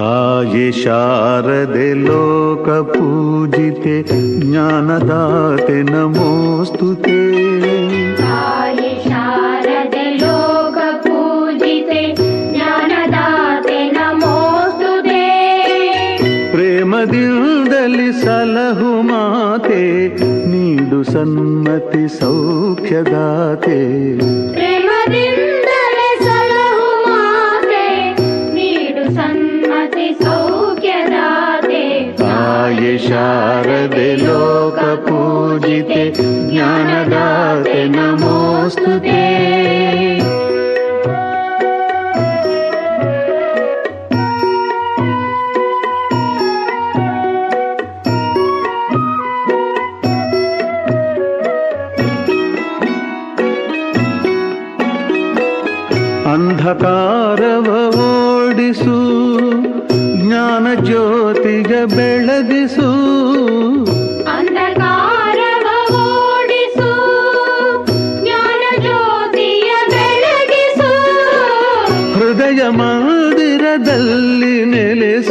ताये शारदे लोकपूजिते ज्ञानदाते नमो स्तु प्रेम दि दलि सलहुमा ते। नीडु सन्मति सौख्यदाते। प्रेमदिन्दलि ये शारदे लोकपूजिते ज्ञानदाते नमोऽस्तु ते। अन्धकार वोडिसु ಜ್ಯೋತಿಗ ಬೆಳಗಿಸು. ಓಡಿಸು ಜ್ಞಾನ ಜ್ಯೋತಿಯ ಬೆಳಗಿಸು. ಹೃದಯ ಮಂದಿರದಲ್ಲಿ ನೆಲೆಸು.